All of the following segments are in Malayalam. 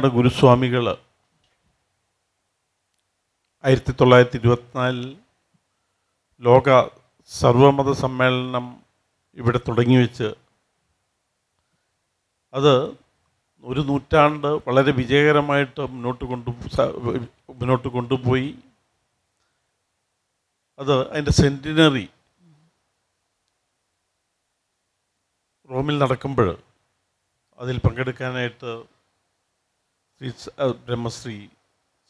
ശ്രീനാരായണ ഗുരുസ്വാമികൾ ആയിരത്തി തൊള്ളായിരത്തി ഇരുപത്തിനാലിൽ ലോക സർവമത സമ്മേളനം ഇവിടെ തുടങ്ങി വെച്ച് അത് ഒരു നൂറ്റാണ്ട് വളരെ വിജയകരമായിട്ട് മുന്നോട്ട് കൊണ്ടു മുന്നോട്ട് കൊണ്ടുപോയി. അത് അതിന്റെ സെന്റിനറി റോമിൽ നടക്കുമ്പോൾ അതിൽ പങ്കെടുക്കാനായിട്ട് ശ്രീ ബ്രഹ്മശ്രീ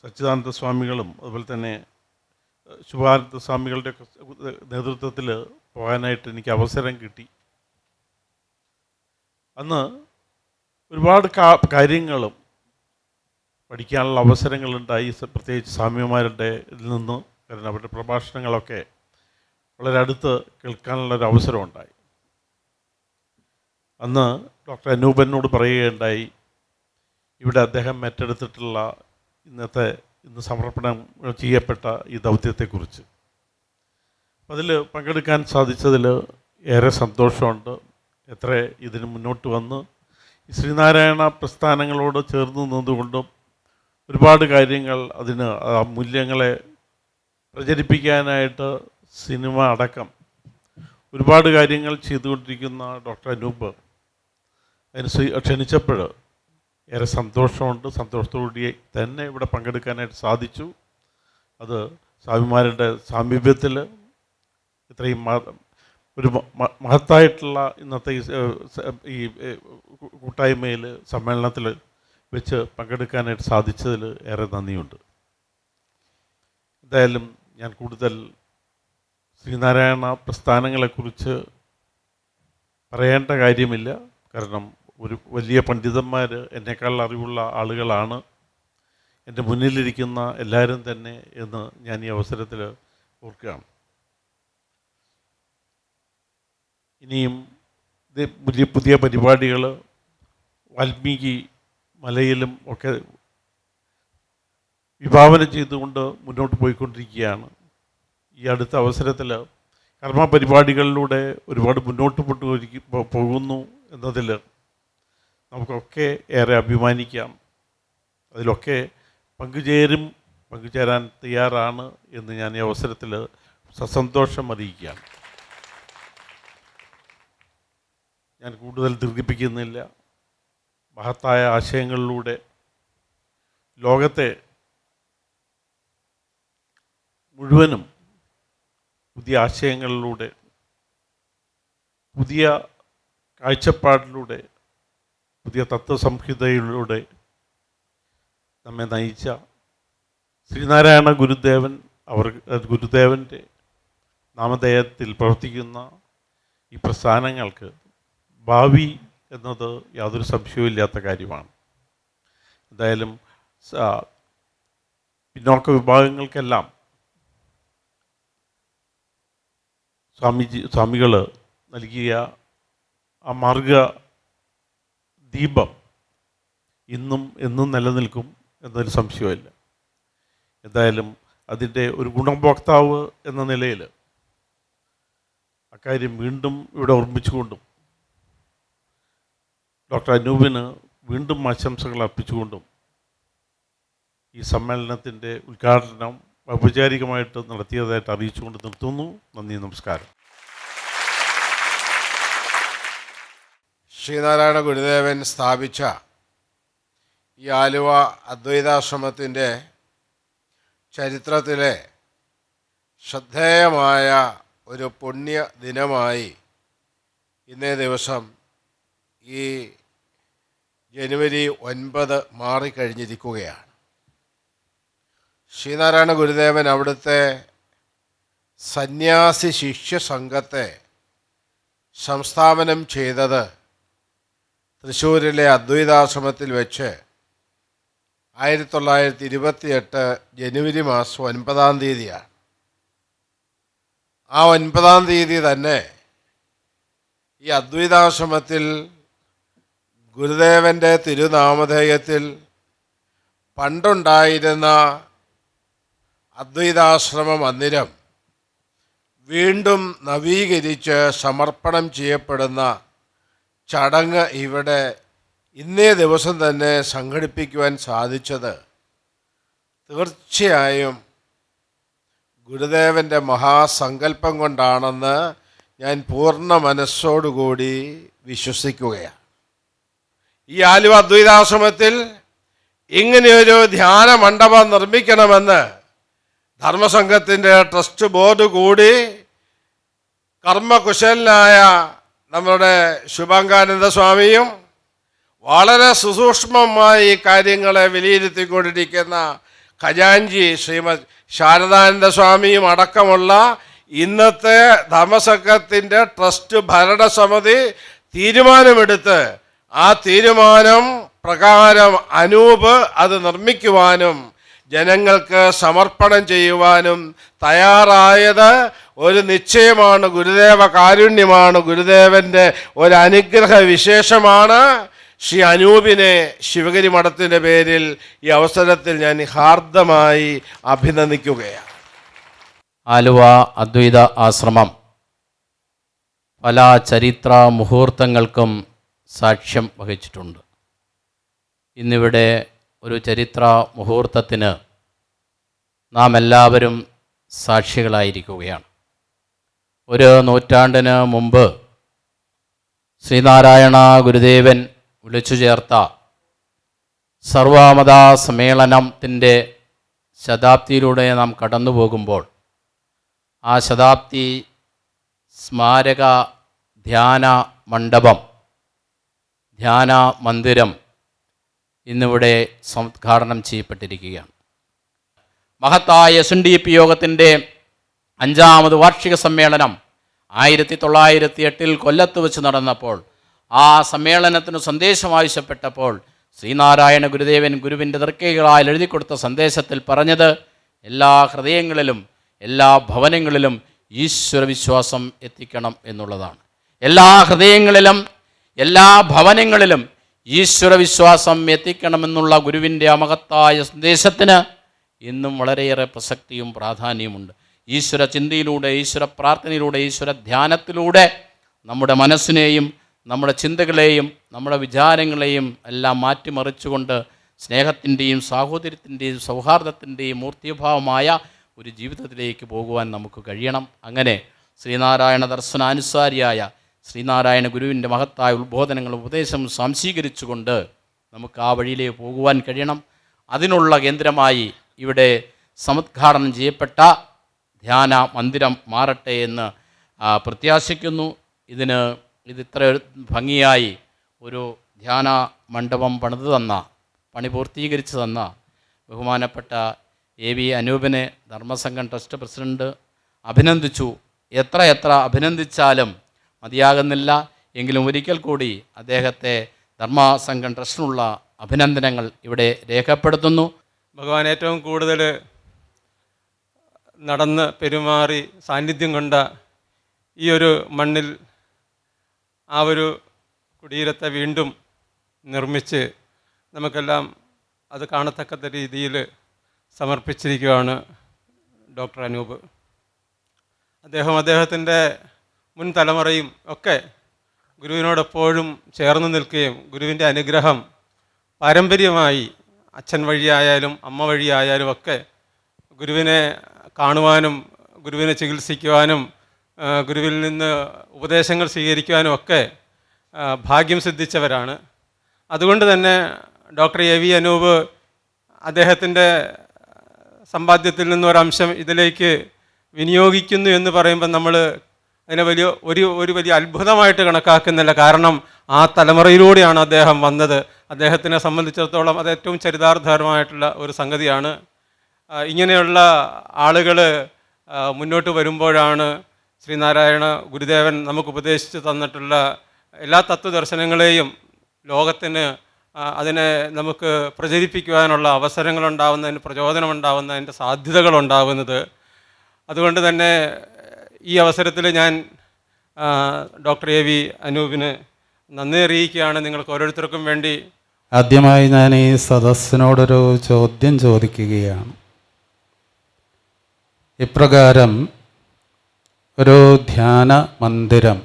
സച്ചിദാനന്ദ സ്വാമികളും അതുപോലെ തന്നെ ശുഭാനന്ദ സ്വാമികളുടെ നേതൃത്വത്തിൽ പോകാനായിട്ട് എനിക്ക് അവസരം കിട്ടി. അന്ന് ഒരുപാട് കാര്യങ്ങളും പഠിക്കാനുള്ള അവസരങ്ങളുണ്ടായി പ്രത്യേകിച്ച് സ്വാമിമാരുടെ നിന്ന് കാരണം അവരുടെ പ്രഭാഷണങ്ങളൊക്കെ വളരെ അടുത്ത് കേൾക്കാനുള്ള ഒരു അവസരമുണ്ടായി. അന്ന് ഡോക്ടർ അനൂപനോട് പറയുകയുണ്ടായി ഇവിടെ അദ്ദേഹം ഏറ്റെടുത്തിട്ടുള്ള ഇന്നത്തെ ഇന്ന് സമർപ്പണം ചെയ്യപ്പെട്ട ഈ ദൗത്യത്തെക്കുറിച്ച്. അതിൽ പങ്കെടുക്കാൻ സാധിച്ചതിൽ ഏറെ സന്തോഷമുണ്ട്. എത്ര ഇതിന് മുന്നോട്ട് വന്ന് ശ്രീനാരായണ പ്രസ്ഥാനങ്ങളോട് ചേർന്ന് നിന്നുകൊണ്ടും ഒരുപാട് കാര്യങ്ങൾ അതിന് ആ മൂല്യങ്ങളെ പ്രചരിപ്പിക്കാനായിട്ട് സിനിമ അടക്കം ഒരുപാട് കാര്യങ്ങൾ ചെയ്തുകൊണ്ടിരിക്കുന്ന ഡോക്ടർ അനൂപ്. അതിന് ക്ഷണിച്ചപ്പോൾ ഏറെ സന്തോഷമുണ്ട്. സന്തോഷത്തോടുകൂടി തന്നെ ഇവിടെ പങ്കെടുക്കാനായിട്ട് സാധിച്ചു. അത് സ്വാമിമാരുടെ സാമീപ്യത്തിൽ ഇത്രയും ഒരു മഹത്തായിട്ടുള്ള ഇന്നത്തെ ഈ കൂട്ടായ്മയിൽ സമ്മേളനത്തിൽ വെച്ച് പങ്കെടുക്കാനായിട്ട് സാധിച്ചതിൽ ഏറെ നന്ദിയുണ്ട്. എന്തായാലും ഞാൻ കൂടുതൽ ശ്രീനാരായണ പ്രസ്ഥാനങ്ങളെക്കുറിച്ച് പറയേണ്ട കാര്യമില്ല. കാരണം ഒരു വലിയ പണ്ഡിതന്മാർ എന്നെക്കാൾ അറിവുള്ള ആളുകളാണ് എന്റെ മുന്നിലിരിക്കുന്ന എല്ലാവരും തന്നെ എന്ന് ഞാൻ ഈ അവസരത്തിൽ ഓർക്കുകയാണ്. ഇനിയും പുതിയ പുതിയ പരിപാടികൾ വാൽമീകി മലയിലും ഒക്കെ വിഭാവനം ചെയ്തുകൊണ്ട് മുന്നോട്ട് പോയിക്കൊണ്ടിരിക്കുകയാണ്. ഈ അടുത്ത അവസരത്തിൽ കർമ്മ പരിപാടികളിലൂടെ ഒരുപാട് മുന്നോട്ട് കൊണ്ടുപോയി പോകുന്നു എന്നതിൽ നമുക്കൊക്കെ ഏറെ അഭിമാനിക്കാം. അതിലൊക്കെ പങ്കുചേരും പങ്കുചേരാൻ തയ്യാറാണ് എന്ന് ഞാൻ ഈ അവസരത്തിൽ സസന്തോഷം അറിയിക്കുകയാണ്. ഞാൻ കൂടുതൽ ദീർഘിപ്പിക്കുന്നില്ല മഹത്തായ ആശയങ്ങളിലൂടെ ലോകത്തെ മുഴുവനും പുതിയ ആശയങ്ങളിലൂടെ പുതിയ കാഴ്ചപ്പാടിലൂടെ പുതിയ തത്വസംഹിതയിലൂടെ നമ്മെ നയിച്ച ശ്രീനാരായണ ഗുരുദേവൻ അവർ ഗുരുദേവന്റെ നാമധേയത്തിൽ പ്രവർത്തിക്കുന്ന ഈ പ്രസ്ഥാനങ്ങൾക്ക് ഭാവി എന്നത് യാതൊരു സംശയവുമില്ലാത്ത കാര്യമാണ്. എന്തായാലും പിന്നോക്ക വിഭാഗങ്ങൾക്കെല്ലാം സ്വാമിജി സ്വാമികൾ നൽകിയ ആ മാർഗ ദീപം. ഇന്നും എന്നും നിലനിൽക്കും എന്നൊരു സംശയമില്ല എന്തായാലും അതിന്റെ ഒരു ഗുണഭോക്താവ് എന്ന നിലയിൽ അക്കാര്യം വീണ്ടും ഇവിടെ ഓർമ്മിച്ചുകൊണ്ടും ഡോക്ടർ അനൂപിന് വീണ്ടും ആശംസകൾ അർപ്പിച്ചുകൊണ്ടും ഈ സമ്മേളനത്തിന്റെ ഉദ്ഘാടനം ഔപചാരികമായിട്ട് നടത്തിയതായിട്ട് അറിയിച്ചുകൊണ്ട് നിർത്തുന്നു. നന്ദി നമസ്കാരം. ശ്രീനാരായണ ഗുരുദേവൻ സ്ഥാപിച്ച ഈ ആലുവ അദ്വൈതാശ്രമത്തിന്റെ ചരിത്രത്തിലെ ശ്രദ്ധേയമായ ഒരു പുണ്യ ദിനമായി ഇന്നേ ദിവസം ഈ ജനുവരി ഒൻപത് മാറിക്കഴിഞ്ഞിരിക്കുകയാണ്. ശ്രീനാരായണ ഗുരുദേവൻ അവിടുത്തെ സന്യാസി ശിഷ്യ സംഘത്തെ സംസ്ഥാപനം ചെയ്തത് തൃശ്ശൂരിലെ അദ്വൈതാശ്രമത്തിൽ വെച്ച് ആയിരത്തി തൊള്ളായിരത്തി ഇരുപത്തിയെട്ട് ജനുവരി മാസം ഒൻപതാം തീയതിയാണ്. ആ ഒൻപതാം തീയതി തന്നെ ഈ അദ്വൈതാശ്രമത്തിൽ ഗുരുദേവന്റെ തിരുനാമധേയത്തിൽ പണ്ടുണ്ടായിരുന്ന അദ്വൈതാശ്രമ മന്ദിരം വീണ്ടും നവീകരിച്ച് സമർപ്പണം ചെയ്യപ്പെടുന്ന ചടങ്ങ് ഇവിടെ ഇന്നേ ദിവസം തന്നെ സംഘടിപ്പിക്കുവാൻ സാധിച്ചത് തീർച്ചയായും ഗുരുദേവന്റെ മഹാസങ്കല്പം കൊണ്ടാണെന്ന് ഞാൻ പൂർണ മനസ്സോടുകൂടി വിശ്വസിക്കുകയാണ്. ഈ ആലുവ അദ്വൈതാശ്രമത്തിൽ ഇങ്ങനെയൊരു ധ്യാന മണ്ഡപം നിർമ്മിക്കണമെന്ന് ധർമ്മസംഘത്തിന്റെ ട്രസ്റ്റ് ബോർഡ് കൂടി കർമ്മകുശലനായ നമ്മുടെ ശുഭാംഗാനന്ദ സ്വാമിയും വളരെ സുസൂക്ഷ്മമായി കാര്യങ്ങളെ വിലയിരുത്തിക്കൊണ്ടിരിക്കുന്ന ഖജാൻജി ശ്രീമദ് ശാരദാനന്ദ സ്വാമിയും അടക്കമുള്ള ഇന്നത്തെ ധർമ്മസംഘത്തിന്റെ ട്രസ്റ്റ് ഭരണസമിതി തീരുമാനമെടുത്ത് ആ തീരുമാനം പ്രകാരം അനൂപ് അത് നിർമ്മിക്കുവാനും ജനങ്ങൾക്ക് സമർപ്പണം ചെയ്യുവാനും തയ്യാറായത് ഒരു നിശ്ചയമാണ് ഗുരുദേവ കാരുണ്യമാണ് ഗുരുദേവന്റെ ഒരു അനുഗ്രഹ വിശേഷമാണ്. ശ്രീ അനൂപിനെ ശിവഗിരി മഠത്തിന്റെ പേരിൽ ഈ അവസരത്തിൽ ഞാൻ ഹാർദമായി അഭിനന്ദിക്കുകയാണ്. ആലുവ അദ്വൈത ആശ്രമം. പല ചരിത്ര മുഹൂർത്തങ്ങൾക്കും സാക്ഷ്യം വഹിച്ചിട്ടുണ്ട്. ഇന്നിവിടെ ഒരു ചരിത്ര മുഹൂർത്തത്തിന് നാം എല്ലാവരും സാക്ഷികളായിരിക്കുകയാണ്. ഒരു നൂറ്റാണ്ടിന് മുമ്പ് ശ്രീനാരായണ ഗുരുദേവൻ വിളിച്ചു ചേർത്ത സർവമത സമ്മേളനത്തിന്റെ ശതാബ്ദിയിലൂടെ നാം കടന്നു പോകുമ്പോൾ ആ ശതാബ്ദി സ്മാരക ധ്യാന മണ്ഡപം ധ്യാന മന്ദിരം ഇന്നിവിടെ സംഘാടനം ചെയ്യപ്പെട്ടിരിക്കുകയാണ്. മഹത്തായ എസ് എൻ ഡി പി യോഗത്തിന്റെ അഞ്ചാമത് വാർഷിക സമ്മേളനം ആയിരത്തി തൊള്ളായിരത്തി എട്ടിൽ കൊല്ലത്ത് വെച്ച് നടന്നപ്പോൾ ആ സമ്മേളനത്തിന് സന്ദേശം ആവശ്യപ്പെട്ടപ്പോൾ ശ്രീനാരായണ ഗുരുദേവൻ ഗുരുവിന്റെ ദർക്കൈകളാൽ എഴുതി കൊടുത്ത സന്ദേശത്തിൽ പറഞ്ഞത് എല്ലാ ഹൃദയങ്ങളിലും എല്ലാ ഭവനങ്ങളിലും ഈശ്വരവിശ്വാസം എത്തിക്കണം എന്നുള്ളതാണ്. എല്ലാ ഹൃദയങ്ങളിലും എല്ലാ ഭവനങ്ങളിലും ഈശ്വരവിശ്വാസം എത്തിക്കണമെന്നുള്ള ഗുരുവിന്റെ ആ മഹത്തായ സന്ദേശത്തിന് ഇന്നും വളരെയേറെ പ്രസക്തിയും പ്രാധാന്യമുണ്ട് ഈശ്വര ചിന്തയിലൂടെ ഈശ്വര പ്രാർത്ഥനയിലൂടെ ഈശ്വര ധ്യാനത്തിലൂടെ നമ്മുടെ മനസ്സിനെയും നമ്മുടെ ചിന്തകളെയും നമ്മുടെ വിചാരങ്ങളെയും എല്ലാം മാറ്റിമറിച്ചുകൊണ്ട് സ്നേഹത്തിന്റെയും സാഹോദര്യത്തിന്റെയും സൗഹാർദ്ദത്തിന്റെയും മൂർത്തിഭാവമായ ഒരു ജീവിതത്തിലേക്ക് പോകുവാൻ നമുക്ക് കഴിയണം. അങ്ങനെ ശ്രീനാരായണ ദർശനാനുസാരിയായ ശ്രീനാരായണ ഗുരുവിന്റെ മഹത്തായ ഉത്ബോധനങ്ങൾ ഉപദേശം സംശീകരിച്ചുകൊണ്ട് നമുക്ക് ആ വഴിയിലേക്ക് പോകുവാൻ കഴിയണം. അതിനുള്ള കേന്ദ്രമായി ഇവിടെ സമുദ്ഘാടനം ചെയ്യപ്പെട്ട ധ്യാന മന്ദിരം മാറട്ടെ എന്ന് പ്രത്യാശിക്കുന്നു. ഇതിന് ഇത് ഇത്ര ഭംഗിയായി ഒരു ധ്യാന മണ്ഡപം പണിതു തന്ന പണി പൂർത്തീകരിച്ചു തന്ന ബഹുമാനപ്പെട്ട എ വി അനൂപിനെ ധർമ്മസംഘം ട്രസ്റ്റ് പ്രസിഡന്റ് അഭിനന്ദിച്ചു. എത്ര എത്ര അഭിനന്ദിച്ചാലും മതിയാകുന്നില്ല. എങ്കിലും ഒരിക്കൽ കൂടി അദ്ദേഹത്തെ ധർമ്മസംഘം ട്രസ്റ്റിനുള്ള അഭിനന്ദനങ്ങൾ ഇവിടെ രേഖപ്പെടുത്തുന്നു. ഭഗവാൻ ഏറ്റവും കൂടുതൽ നടന്ന് പെരുമാറി സാന്നിധ്യം കൊണ്ട ഈ ഒരു മണ്ണിൽ ആ ഒരു കുടീരത്തെ വീണ്ടും നിർമ്മിച്ച് നമുക്കെല്ലാം അത് കാണത്തക്ക രീതിയിൽ സമർപ്പിച്ചിരിക്കുകയാണ് ഡോക്ടർ അനൂപ്. അദ്ദേഹം അദ്ദേഹത്തിന്റെ മുൻ തലമുറയും ഒക്കെ ഗുരുവിനോടെപ്പോഴും ചേർന്ന് നിൽക്കുകയും ഗുരുവിന്റെ അനുഗ്രഹം പാരമ്പര്യമായി അച്ഛൻ വഴിയായാലും അമ്മ വഴിയായാലും ഒക്കെ ഗുരുവിനെ കാണുവാനും ഗുരുവിനെ ചികിത്സിക്കുവാനും ഗുരുവിൽ നിന്ന് ഉപദേശങ്ങൾ സ്വീകരിക്കുവാനും ഒക്കെ ഭാഗ്യം സിദ്ധിച്ചവരാണ്. അതുകൊണ്ട് തന്നെ ഡോക്ടർ എ വി അനൂപ് അദ്ദേഹത്തിന്റെ സമ്പാദ്യത്തിൽ നിന്നൊരംശം ഇതിലേക്ക് വിനിയോഗിക്കുന്നു എന്ന് പറയുമ്പോൾ നമ്മൾ അതിനെ വലിയ ഒരു ഒരു വലിയ അത്ഭുതമായിട്ട് കണക്കാക്കുന്നില്ല. കാരണം ആ തലമുറയിലൂടെയാണ് അദ്ദേഹം വന്നത്. അദ്ദേഹത്തിനെ സംബന്ധിച്ചിടത്തോളം അത് ഏറ്റവും ചരിതാർത്ഥപരമായിട്ടുള്ള ഒരു സംഗതിയാണ്. ഇങ്ങനെയുള്ള ആളുകൾ മുന്നോട്ട് വരുമ്പോഴാണ് ശ്രീനാരായണ ഗുരുദേവൻ നമുക്ക് ഉപദേശിച്ച് തന്നിട്ടുള്ള എല്ലാ തത്വദർശനങ്ങളെയും ലോകത്തിന് അതിനെ നമുക്ക് പ്രചരിപ്പിക്കുവാനുള്ള അവസരങ്ങളുണ്ടാവുന്നതിന് പ്രചോദനമുണ്ടാവുന്നതിന്റെ സാധ്യതകളുണ്ടാവുന്നത്. അതുകൊണ്ട് തന്നെ ഈ അവസരത്തിൽ ഞാൻ ഡോക്ടർ എ വി അനൂപിന് നന്ദി അറിയിക്കുകയാണ്. നിങ്ങൾക്ക് ഓരോരുത്തർക്കും വേണ്ടി ആദ്യമായി ഞാൻ ഈ സദസ്സിനോടൊരു ചോദ്യം ചോദിക്കുകയാണ്. ഇപ്രകാരം ഒരു ധ്യാന മന്ദിരം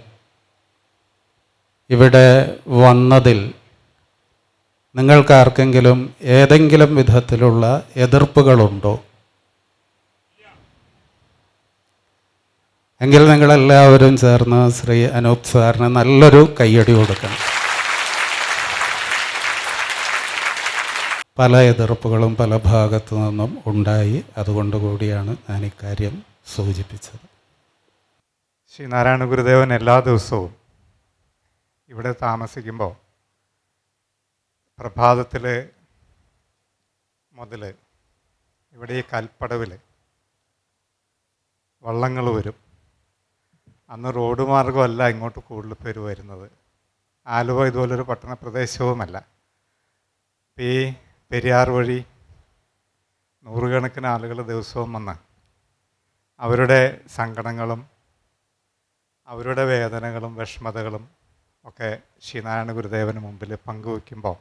ഇവിടെ വന്നതിൽ നിങ്ങൾക്കാർക്കെങ്കിലും ഏതെങ്കിലും വിധത്തിലുള്ള എതിർപ്പുകളുണ്ടോ? എങ്കിൽ നിങ്ങളെല്ലാവരും ചേർന്ന് ശ്രീ അനൂപ് സാറിന് നല്ലൊരു കയ്യടി കൊടുക്കണം. പല എതിർപ്പുകളും പല ഭാഗത്തു നിന്നും ഉണ്ടായി. അതുകൊണ്ട് കൂടിയാണ് ഞാൻ ഇക്കാര്യം സൂചിപ്പിച്ചത്. ശ്രീ നാരായണ ഗുരുദേവൻ എല്ലാ ദിവസവും ഇവിടെ താമസിക്കുമ്പോൾ പ്രഭാതത്തിൽ മുതൽ ഇവിടെ ഈ കൽപ്പടവിൽ വള്ളങ്ങൾ വരും. അന്ന് റോഡ് മാർഗമല്ല ഇങ്ങോട്ട് കൂടുതൽ പേര് വരുന്നത്. ആലുവ ഇതുപോലൊരു പട്ടണ പ്രദേശവുമല്ല ഈ പെരിയാർ വഴി നൂറുകണക്കിന് ആളുകൾ ദിവസവും വന്ന് അവരുടെ സങ്കടങ്ങളും അവരുടെ വേദനകളും വിഷമതകളും ഒക്കെ ശ്രീനാരായണ ഗുരുദേവന് മുമ്പിൽ പങ്കുവയ്ക്കുമ്പോൾ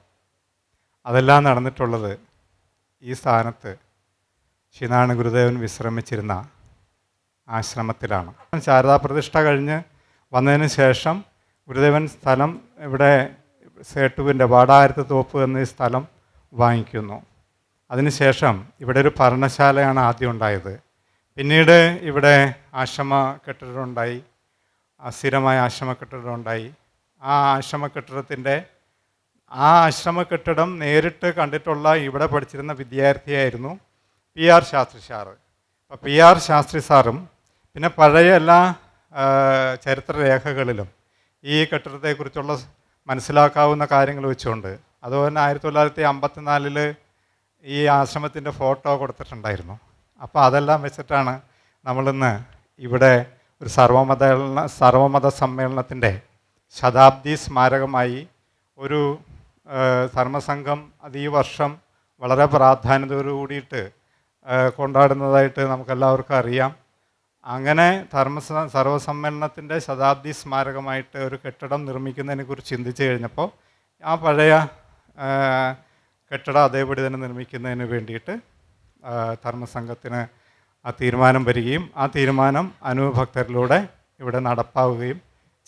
അതെല്ലാം നടന്നിട്ടുള്ളത് ഈ സ്ഥാനത്ത് ശ്രീനാരായണ ഗുരുദേവൻ വിശ്രമിച്ചിരുന്ന ആശ്രമത്തിലാണ്. ശാരദാ പ്രതിഷ്ഠ കഴിഞ്ഞ് വന്നതിന് ശേഷം ഗുരുദേവൻ സ്ഥലം ഇവിടെ സേട്ടുവിന്റെ വാടായിരത്ത് തോപ്പ് എന്ന ഈ സ്ഥലം വാങ്ങിക്കുന്നു. അതിനുശേഷം ഇവിടെ ഒരു ഭരണശാലയാണ് ആദ്യം ഉണ്ടായത്. പിന്നീട് ഇവിടെ ആശ്രമ കെട്ടിടമുണ്ടായി ആ സ്ഥിരമായ ആശ്രമ കെട്ടിടമുണ്ടായി ആ ആശ്രമ കെട്ടിടത്തിന്റെ ആ ആശ്രമ കെട്ടിടം നേരിട്ട് കണ്ടിട്ടുള്ള ഇവിടെ പഠിച്ചിരുന്ന വിദ്യാർത്ഥിയായിരുന്നു പി ആർ ശാസ്ത്രി സാറ്. അപ്പോൾ പി ആർ ശാസ്ത്രി സാറും പിന്നെ പഴയ എല്ലാ ചരിത്രരേഖകളിലും ഈ കെട്ടിടത്തെക്കുറിച്ചുള്ള മനസ്സിലാക്കാവുന്ന കാര്യങ്ങൾ വെച്ചുകൊണ്ട് അതുപോലെ തന്നെ ആയിരത്തി തൊള്ളായിരത്തി അമ്പത്തിനാലിൽ ഈ ആശ്രമത്തിന്റെ ഫോട്ടോ കൊടുത്തിട്ടുണ്ടായിരുന്നു. അപ്പോൾ അതെല്ലാം വെച്ചിട്ടാണ് നമ്മളിന്ന് ഇവിടെ ഒരു സർവമത സർവമത സമ്മേളനത്തിന്റെ ശതാബ്ദി സ്മാരകമായി ഒരു ധർമ്മസംഘം അത് ഈ വർഷം വളരെ പ്രാധാന്യതയോടു കൂടിയിട്ട് കൊണ്ടാടുന്നതായിട്ട് നമുക്കെല്ലാവർക്കും അറിയാം. അങ്ങനെ ധർമ്മ സർവസമ്മേളനത്തിന്റെ ശതാബ്ദി സ്മാരകമായിട്ട് ഒരു കെട്ടിടം നിർമ്മിക്കുന്നതിനെക്കുറിച്ച് ചിന്തിച്ചു കഴിഞ്ഞപ്പോൾ ആ പഴയ കെട്ടിടം അതേപടി തന്നെ നിർമ്മിക്കുന്നതിന് വേണ്ടിയിട്ട് ധർമ്മസംഘത്തിന് ആ തീരുമാനം വരികയും ആ തീരുമാനം അനുഭക്തരിലൂടെ ഇവിടെ നടപ്പാവുകയും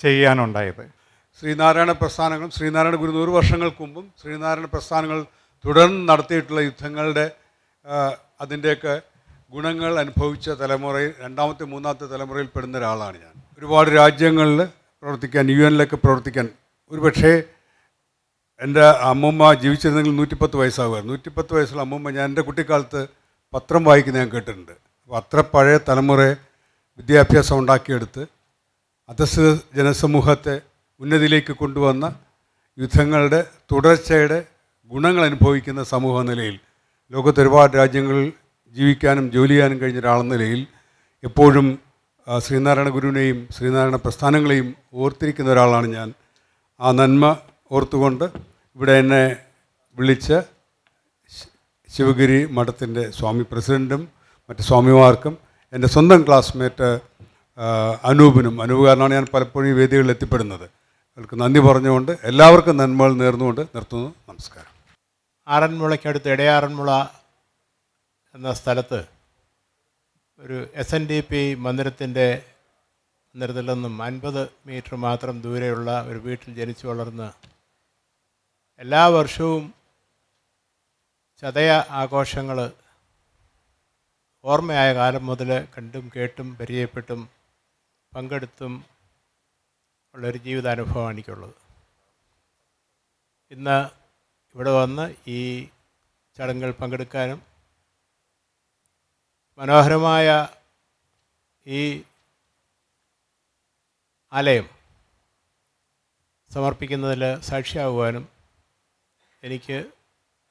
ചെയ്യാനുണ്ടായത്. ശ്രീനാരായണ പ്രസ്ഥാനങ്ങളും ശ്രീനാരായണ ഗുരു നൂറ് വർഷങ്ങൾക്ക് മുമ്പും ശ്രീനാരായണ പ്രസ്ഥാനങ്ങൾ തുടർന്ന് നടത്തിയിട്ടുള്ള യുദ്ധങ്ങളുടെ അതിന്റെയൊക്കെ ഗുണങ്ങൾ അനുഭവിച്ച തലമുറയിൽ രണ്ടാമത്തെ മൂന്നാമത്തെ തലമുറയിൽ പെടുന്ന ഒരാളാണ് ഞാൻ. ഒരുപാട് രാജ്യങ്ങളിൽ പ്രവർത്തിക്കാൻ യു എനിലൊക്കെ പ്രവർത്തിക്കാൻ ഒരു പക്ഷേ എന്റെ അമ്മമ്മ ജീവിച്ചിരുന്നെങ്കിൽ നൂറ്റിപ്പത്ത് വയസ്സാകുമായിരുന്നു നൂറ്റിപ്പത്ത് വയസ്സുള്ള അമ്മമ്മ ഞാൻ എന്റെ കുട്ടിക്കാലത്ത് പത്രം വായിക്കുന്ന ഞാൻ കേട്ടിട്ടുണ്ട്. അപ്പോൾ അത്ര പഴയ തലമുറയെ വിദ്യാഭ്യാസം ഉണ്ടാക്കിയെടുത്ത് അധസ്ഥിത ജനസമൂഹത്തെ ഉന്നതിയിലേക്ക് കൊണ്ടുവന്ന യുദ്ധങ്ങളുടെ തുടർച്ചയുടെ ഗുണങ്ങൾ അനുഭവിക്കുന്ന സമൂഹ നിലയിൽ ലോകത്ത് ഒരുപാട് രാജ്യങ്ങളിൽ ജീവിക്കാനും ജോലി ചെയ്യാനും കഴിഞ്ഞ ഒരാളെന്ന നിലയിൽ എപ്പോഴും ശ്രീനാരായണ ഗുരുവിനെയും ശ്രീനാരായണ പ്രസ്ഥാനങ്ങളെയും ഓർത്തിരിക്കുന്ന ഒരാളാണ് ഞാൻ. ആ നന്മ ഓർത്തുകൊണ്ട് ഇവിടെ എന്നെ വിളിച്ച ശിവഗിരി മഠത്തിന്റെ സ്വാമി പ്രസിഡന്റും മറ്റ് സ്വാമിമാർക്കും എന്റെ സ്വന്തം ക്ലാസ്മേറ്റ് അനൂപിനും അനൂപ് കാരണമാണ് ഞാൻ പലപ്പോഴും ഈ വേദികളിൽ എത്തിപ്പെടുന്നത്. അവർക്ക് നന്ദി പറഞ്ഞുകൊണ്ട് എല്ലാവർക്കും നന്മകൾ നേർന്നുകൊണ്ട് നിർത്തുന്നു. നമസ്കാരം. ആറന്മുളയ്ക്കടുത്ത് ഇടയാറന്മുള എന്ന സ്ഥലത്ത് ഒരു എസ് എൻ ഡി പി മന്ദിരത്തിന്റെ മന്ദിരത്തിൽ നിന്നും അൻപത് മീറ്റർ മാത്രം ദൂരെയുള്ള ഒരു വീട്ടിൽ ജനിച്ചു വളർന്ന് എല്ലാ വർഷവും ചതയ ആഘോഷങ്ങൾ ഓർമ്മയായ കാലം മുതൽ കണ്ടും കേട്ടും പരിചയപ്പെട്ടും പങ്കെടുത്തും ഉള്ളൊരു ജീവിതാനുഭവമാണ് എനിക്കുള്ളത് ഇന്ന് ഇവിടെ വന്ന് ഈ ചടങ്ങുകൾ പങ്കെടുക്കാനും മനോഹരമായ ഈ ആലയം സമർപ്പിക്കുന്നതിൽ സാക്ഷിയാകുവാനും എനിക്ക്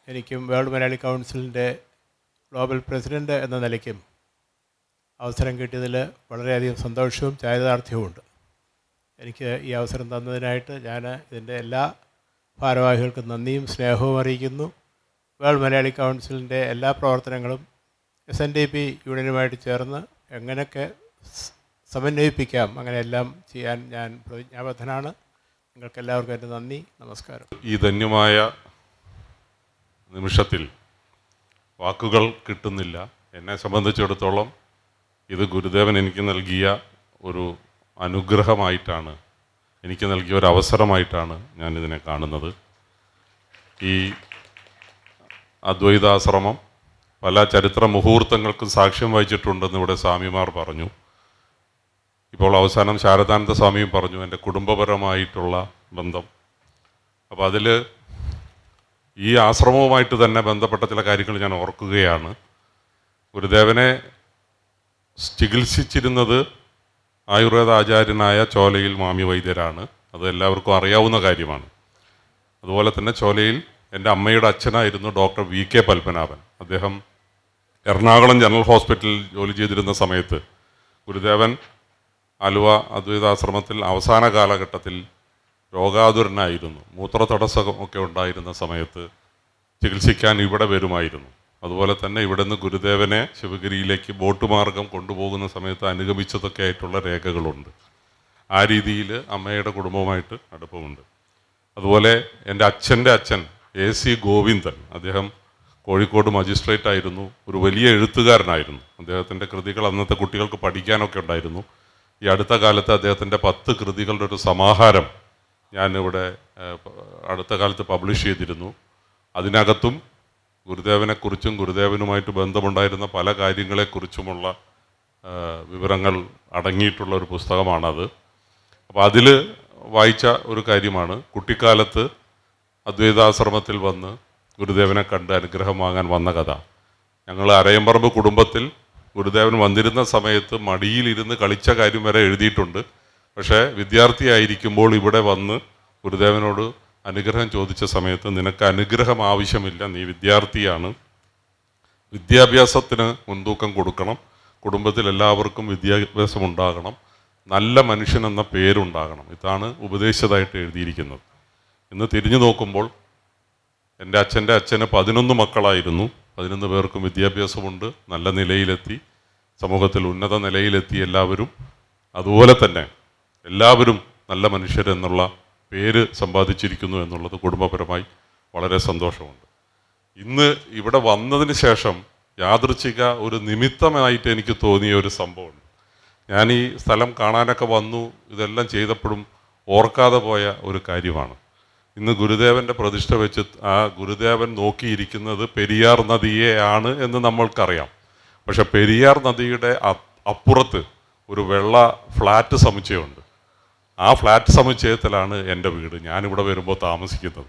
എനിക്കും വേൾഡ് മലയാളി കൗൺസിലിന്റെ ഗ്ലോബൽ പ്രസിഡന്റ് എന്ന നിലയ്ക്കും അവസരം കിട്ടിയതിൽ വളരെയധികം സന്തോഷവും ചാരിതാർത്ഥ്യവുമുണ്ട് എനിക്ക് ഈ അവസരം തന്നതിനായിട്ട് ഞാൻ ഇതിന്റെ എല്ലാ ഭാരവാഹികൾക്കും നന്ദിയും സ്നേഹവും അറിയിക്കുന്നു. വേൾഡ് മലയാളി കൗൺസിലിന്റെ എല്ലാ പ്രവർത്തനങ്ങളും എസ് എൻ ഡി പി യൂണിയനുമായിട്ട് ചേർന്ന് എങ്ങനെയൊക്കെ സമന്വയിപ്പിക്കാം അങ്ങനെയെല്ലാം ചെയ്യാൻ ഞാൻ പ്രതിജ്ഞാബദ്ധനാണ്. നിങ്ങൾക്കെല്ലാവർക്കും എന്റെ നന്ദി നമസ്കാരം. ഈ ധന്യമായ നിമിഷത്തിൽ വാക്കുകൾ കിട്ടുന്നില്ല. എന്നെ സംബന്ധിച്ചിടത്തോളം ഇത് ഗുരുദേവൻ എനിക്ക് നൽകിയ ഒരു അനുഗ്രഹമായിട്ടാണ് എനിക്ക് നൽകിയ ഒരു അവസരമായിട്ടാണ് ഞാനിതിനെ കാണുന്നത്. ഈ അദ്വൈതാശ്രമം പല ചരിത്ര മുഹൂർത്തങ്ങൾക്കും സാക്ഷ്യം വഹിച്ചിട്ടുണ്ടെന്ന് ഇവിടെ സ്വാമിമാർ പറഞ്ഞു. ഇപ്പോൾ അവസാനം ശാരദാനന്ദ സ്വാമിയും പറഞ്ഞു എന്റെ കുടുംബപരമായിട്ടുള്ള ബന്ധം. അപ്പോൾ അതിൽ ഈ ആശ്രമവുമായിട്ട് തന്നെ ബന്ധപ്പെട്ട ചില കാര്യങ്ങൾ ഞാൻ ഓർക്കുകയാണ്. ഗുരുദേവനെ ചികിത്സിച്ചിരുന്നത് ആയുർവേദ ആചാര്യനായ ചോലയിൽ മാമി വൈദ്യരാണ്. അത് എല്ലാവർക്കും അറിയാവുന്ന കാര്യമാണ്. അതുപോലെ തന്നെ ചോലയിൽ എന്റെ അമ്മയുടെ അച്ഛനായിരുന്നു ഡോക്ടർ വി കെ പത്മനാഭൻ. അദ്ദേഹം എറണാകുളം ജനറൽ ഹോസ്പിറ്റലിൽ ജോലി ചെയ്തിരുന്ന സമയത്ത് ഗുരുദേവൻ ആലുവ അദ്വൈതാശ്രമത്തിൽ അവസാന കാലഘട്ടത്തിൽ രോഗാതുരനായിരുന്നു. മൂത്ര തടസ്സം ഒക്കെ ഉണ്ടായിരുന്ന സമയത്ത് ചികിത്സിക്കാൻ ഇവിടെ വരുമായിരുന്നു. അതുപോലെ തന്നെ ഇവിടെ നിന്ന് ഗുരുദേവനെ ശിവഗിരിയിലേക്ക് ബോട്ട് മാർഗം കൊണ്ടുപോകുന്ന സമയത്ത് അനുഗമിച്ചതൊക്കെ ആയിട്ടുള്ള രേഖകളുണ്ട്. ആ രീതിയിൽ അമ്മയുടെ കുടുംബവുമായിട്ട് അടുപ്പമുണ്ട്. അതുപോലെ എന്റെ അച്ഛന്റെ അച്ഛൻ എ സി ഗോവിന്ദൻ അദ്ദേഹം കോഴിക്കോട് മജിസ്ട്രേറ്റ് ആയിരുന്നു. ഒരു വലിയ എഴുത്തുകാരനായിരുന്നു. അദ്ദേഹത്തിന്റെ കൃതികൾ അന്നത്തെ കുട്ടികൾക്ക് പഠിക്കാനൊക്കെ ഉണ്ടായിരുന്നു. ഈ അടുത്ത കാലത്ത് അദ്ദേഹത്തിന്റെ പത്ത് കൃതികളുടെ ഒരു സമാഹാരം ഞാനിവിടെ അടുത്ത കാലത്ത് പബ്ലിഷ് ചെയ്തിരുന്നു. അതിനകത്തും ഗുരുദേവനെക്കുറിച്ചും ഗുരുദേവനുമായിട്ട് ബന്ധമുണ്ടായിരുന്ന പല കാര്യങ്ങളെക്കുറിച്ചുമുള്ള വിവരങ്ങൾ അടങ്ങിയിട്ടുള്ള ഒരു പുസ്തകമാണത്. അപ്പോൾ അതിൽ വായിച്ച ഒരു കാര്യമാണ് കുട്ടിക്കാലത്ത് അദ്വൈതാശ്രമത്തിൽ വന്ന് ഗുരുദേവനെ കണ്ട് അനുഗ്രഹം വാങ്ങാൻ വന്ന കഥ. ഞങ്ങൾ അരയമ്പറമ്പ് കുടുംബത്തിൽ ഗുരുദേവൻ വന്നിരുന്ന സമയത്ത് മടിയിലിരുന്ന് കളിച്ച കാര്യം വരെ എഴുതിയിട്ടുണ്ട്. പക്ഷേ വിദ്യാർത്ഥിയായിരിക്കുമ്പോൾ ഇവിടെ വന്ന് ഗുരുദേവനോട് അനുഗ്രഹം ചോദിച്ച സമയത്ത് നിനക്ക് അനുഗ്രഹം ആവശ്യമില്ല നീ വിദ്യാർത്ഥിയാണ്. വിദ്യാഭ്യാസത്തിന് മുൻതൂക്കം കൊടുക്കണം. കുടുംബത്തിൽ എല്ലാവർക്കും വിദ്യാഭ്യാസം ഉണ്ടാകണം. നല്ല മനുഷ്യൻ എന്ന പേരുണ്ടാകണം. ഇതാണ് ഉപദേശിച്ചതായിട്ട് എഴുതിയിരിക്കുന്നത്. ഇന്ന് തിരിഞ്ഞു നോക്കുമ്പോൾ എന്റെ അച്ഛന്റെ അച്ഛന് പതിനൊന്ന് മക്കളായിരുന്നു. പതിനൊന്ന് പേർക്കും വിദ്യാഭ്യാസമുണ്ട്. നല്ല നിലയിലെത്തി. സമൂഹത്തിൽ ഉന്നത നിലയിലെത്തി എല്ലാവരും. അതുപോലെ തന്നെ എല്ലാവരും നല്ല മനുഷ്യരെന്നുള്ള പേര് സമ്പാദിച്ചിരിക്കുന്നു എന്നുള്ളത് കുടുംബപരമായി വളരെ സന്തോഷമുണ്ട്. ഇന്ന് ഇവിടെ വന്നതിന് ശേഷം യാദൃച്ഛിക ഒരു നിമിത്തമായിട്ട് എനിക്ക് തോന്നിയ ഒരു സംഭവമുണ്ട്. ഞാൻ ഈ സ്ഥലം കാണാനൊക്കെ വന്നു ഇതെല്ലാം ചെയ്തപ്പോഴും ഓർക്കാതെ പോയ ഒരു കാര്യമാണ്. ഇന്ന് ഗുരുദേവന്റെ പ്രതിഷ്ഠ വെച്ച് ആ ഗുരുദേവൻ നോക്കിയിരിക്കുന്നത് പെരിയാർ നദിയെയാണ് എന്ന് നമ്മൾക്കറിയാം. പക്ഷെ പെരിയാർ നദിയുടെ അപ്പുറത്ത് ഒരു വെള്ള ഫ്ലാറ്റ് സമുച്ചയമുണ്ട്. ആ ഫ്ലാറ്റ് സമുച്ചയത്തിലാണ് എന്റെ വീട്. ഞാനിവിടെ വരുമ്പോൾ താമസിക്കുന്നത്.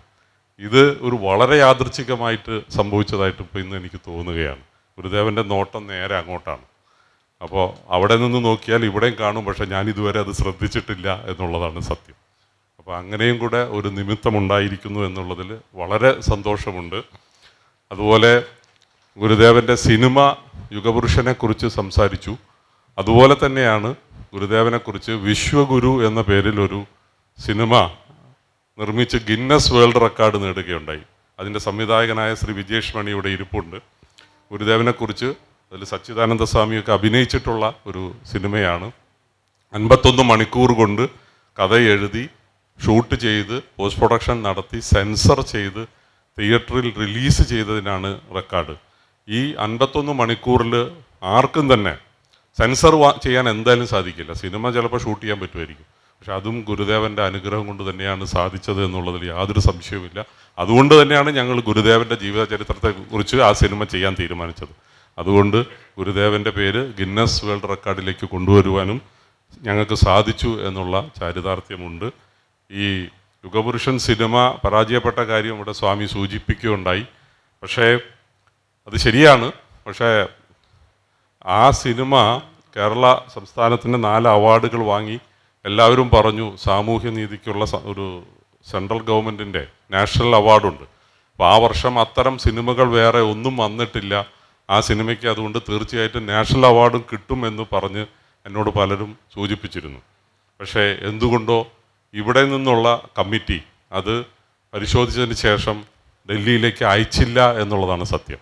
ഇത് ഒരു വളരെ യാദൃച്ഛികമായിട്ട് സംഭവിച്ചതായിട്ട് ഇപ്പോൾ ഇന്ന് എനിക്ക് തോന്നുകയാണ്. ഗുരുദേവന്റെ നോട്ടം നേരെ അങ്ങോട്ടാണ്. അപ്പോൾ അവിടെ നിന്ന് നോക്കിയാൽ ഇവിടെയും കാണും പക്ഷേ ഞാൻ ഇതുവരെ അത് ശ്രദ്ധിച്ചിട്ടില്ല എന്നുള്ളതാണ് സത്യം. അപ്പോൾ അങ്ങനെയും കൂടെ ഒരു നിമിത്തമുണ്ടായിരിക്കുന്നു എന്നുള്ളതിൽ വളരെ സന്തോഷമുണ്ട്. അതുപോലെ ഗുരുദേവന്റെ സിനിമ യുഗപുരുഷനെക്കുറിച്ച് സംസാരിച്ചു. അതുപോലെ തന്നെയാണ് ഗുരുദേവനെക്കുറിച്ച് വിശ്വഗുരു എന്ന പേരിൽ ഒരു സിനിമ നിർമ്മിച്ച് ഗിന്നസ് വേൾഡ് റെക്കോർഡ് നേടുകയുണ്ടായി. അതിന്റെ സംവിധായകനായ ശ്രീ വിജേഷ് മണിയുടെ ഇരിപ്പുണ്ട്. ഗുരുദേവനെക്കുറിച്ച് അതിൽ സച്ചിദാനന്ദ സ്വാമിയൊക്കെ അഭിനയിച്ചിട്ടുള്ള ഒരു സിനിമയാണ്. അൻപത്തൊന്ന് മണിക്കൂർ കൊണ്ട് കഥ എഴുതി ഷൂട്ട് ചെയ്ത് പോസ്റ്റ് പ്രൊഡക്ഷൻ നടത്തി സെൻസർ ചെയ്ത് തിയേറ്ററിൽ റിലീസ് ചെയ്തതിനാണ് റെക്കോർഡ്. ഈ അൻപത്തൊന്ന് മണിക്കൂറിൽ ആർക്കും തന്നെ സെൻസർ ചെയ്യാൻ എന്തായാലും സാധിക്കില്ല. സിനിമ ചിലപ്പോൾ ഷൂട്ട് ചെയ്യാൻ പറ്റുമായിരിക്കും. പക്ഷെ അതും ഗുരുദേവന്റെ അനുഗ്രഹം കൊണ്ട് തന്നെയാണ് സാധിച്ചത് എന്നുള്ളതിൽ യാതൊരു സംശയവുമില്ല. അതുകൊണ്ട് തന്നെയാണ് ഞങ്ങൾ ഗുരുദേവന്റെ ജീവിത ചരിത്രത്തെക്കുറിച്ച് ആ സിനിമ ചെയ്യാൻ തീരുമാനിച്ചത്. അതുകൊണ്ട് ഗുരുദേവന്റെ പേര് ഗിന്നസ് വേൾഡ് റെക്കോർഡിലേക്ക് കൊണ്ടുവരുവാനും ഞങ്ങൾക്ക് സാധിച്ചു എന്നുള്ള ചാരിതാർത്ഥ്യമുണ്ട്. ഈ യുഗപുരുഷൻ സിനിമ പരാജയപ്പെട്ട കാര്യം ഇവിടെ സ്വാമി സൂചിപ്പിക്കുകയുണ്ടായി. പക്ഷേ അത് ശരിയാണ്. പക്ഷേ ആ സിനിമ കേരള സംസ്ഥാനത്തിന്റെ നാല് അവാർഡുകൾ വാങ്ങി എല്ലാവരും പറഞ്ഞു സാമൂഹ്യ നീതിക്കുള്ള ഒരു സെൻട്രൽ ഗവൺമെന്റിന്റെ നാഷണൽ അവാർഡുണ്ട്. അപ്പോൾ ആ വർഷം അത്തരം സിനിമകൾ വേറെ ഒന്നും വന്നിട്ടില്ല. ആ സിനിമയ്ക്ക് അതുകൊണ്ട് തീർച്ചയായിട്ടും നാഷണൽ അവാർഡും കിട്ടുമെന്ന് പറഞ്ഞ് എന്നോട് പലരും സൂചിപ്പിച്ചിരുന്നു. പക്ഷേ എന്തുകൊണ്ടോ ഇവിടെ നിന്നുള്ള കമ്മിറ്റി അത് പരിശോധിച്ചതിന് ശേഷം ഡൽഹിയിലേക്ക് അയച്ചില്ല എന്നുള്ളതാണ് സത്യം.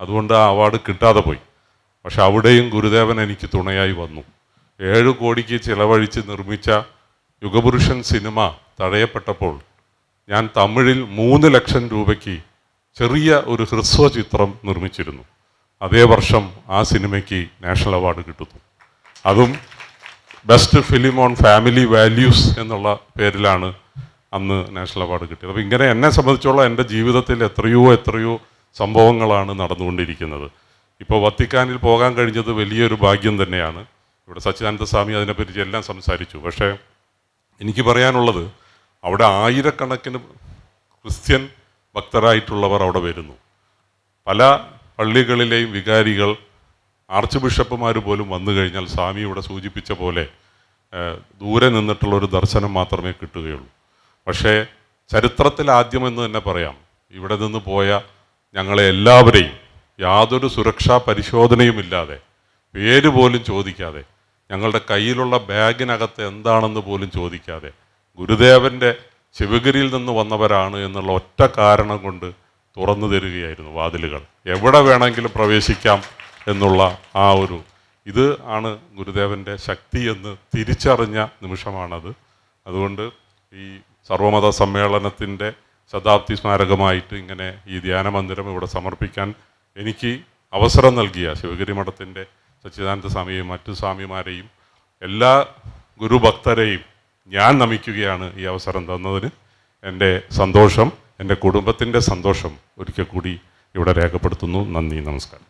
അതുകൊണ്ട് ആ അവാർഡ് കിട്ടാതെ പോയി. പക്ഷെ അവിടെയും ഗുരുദേവൻ എനിക്ക് തുണയായി വന്നു. ഏഴ് കോടിക്ക് ചിലവഴിച്ച് നിർമ്മിച്ച യുഗപുരുഷൻ സിനിമ തടയപ്പെട്ടപ്പോൾ ഞാൻ തമിഴിൽ മൂന്ന് ലക്ഷം രൂപയ്ക്ക് ചെറിയ ഒരു ഹ്രസ്വ ചിത്രം നിർമ്മിച്ചിരുന്നു. അതേ വർഷം ആ സിനിമയ്ക്ക് നാഷണൽ അവാർഡ് കിട്ടുന്നു. അതും best film on family values എന്നുള്ള പേരിലാണ് അന്ന് നാഷണൽ അവാർഡ് കിട്ടിയത്. അപ്പോൾ ഇങ്ങനെ എന്നെ സംബന്ധിച്ചോളം എന്റെ ജീവിതത്തിൽ എത്രയോ എത്രയോ സംഭവങ്ങളാണ് നടന്നുകൊണ്ടിരിക്കുന്നത്. ഇപ്പോൾ വത്തിക്കാനിൽ പോകാൻ കഴിഞ്ഞത് വലിയൊരു ഭാഗ്യം തന്നെയാണ്. ഇവിടെ സച്ചിദാനന്ദ സ്വാമി അതിനെപ്പറ്റി എല്ലാം സംസാരിച്ചു. പക്ഷേ എനിക്ക് പറയാനുള്ളത് അവിടെ ആയിരക്കണക്കിന് ക്രിസ്ത്യൻ ഭക്തരായിട്ടുള്ളവർ അവിടെ വരുന്നു. പല പള്ളികളിലെയും വികാരികൾ ആർച്ച് ബിഷപ്പുമാർ പോലും വന്നു കഴിഞ്ഞാൽ സ്വാമി ഇവിടെ സൂചിപ്പിച്ച പോലെ ദൂരെ നിന്നിട്ടുള്ള ഒരു ദർശനം മാത്രമേ കിട്ടുകയുള്ളൂ. പക്ഷേ ചരിത്രത്തിൽ ആദ്യമെന്ന് തന്നെ പറയാം. ഇവിടെ നിന്ന് പോയ ഞങ്ങളെ എല്ലാവരെയും യാതൊരു സുരക്ഷാ പരിശോധനയുമില്ലാതെ പേര് പോലും ചോദിക്കാതെ ഞങ്ങളുടെ കയ്യിലുള്ള ബാഗിനകത്ത് എന്താണെന്ന് പോലും ചോദിക്കാതെ ഗുരുദേവന്റെ ശിവഗിരിയിൽ നിന്ന് വന്നവരാണ് എന്നുള്ള ഒറ്റ കാരണം കൊണ്ട് തുറന്നു തരികയായിരുന്നു വാതിലുകൾ. എവിടെ വേണമെങ്കിലും പ്രവേശിക്കാം എന്നുള്ള ആ ഒരു ഇത് ആണ് ഗുരുദേവന്റെ ശക്തി എന്ന് തിരിച്ചറിഞ്ഞ നിമിഷമാണത്. അതുകൊണ്ട് ഈ സർവമത സമ്മേളനത്തിന്റെ ശതാബ്ദി സ്മാരകമായിട്ട് ഇങ്ങനെ ഈ ധ്യാനമന്ദിരം ഇവിടെ സമർപ്പിക്കാൻ എനിക്ക് അവസരം നൽകിയ ശിവഗിരി മഠത്തിന്റെ സച്ചിദാനന്ദ സ്വാമിയെയും മറ്റു സ്വാമിമാരെയും എല്ലാ ഗുരുഭക്തരെയും ഞാൻ നമിക്കുകയാണ് ഈ അവസരം തന്നതിന് എന്റെ സന്തോഷം എന്റെ കുടുംബത്തിന്റെ സന്തോഷം ഒരിക്കൽ കൂടി ഇവിടെ രേഖപ്പെടുത്തുന്നു. നന്ദി നമസ്കാരം.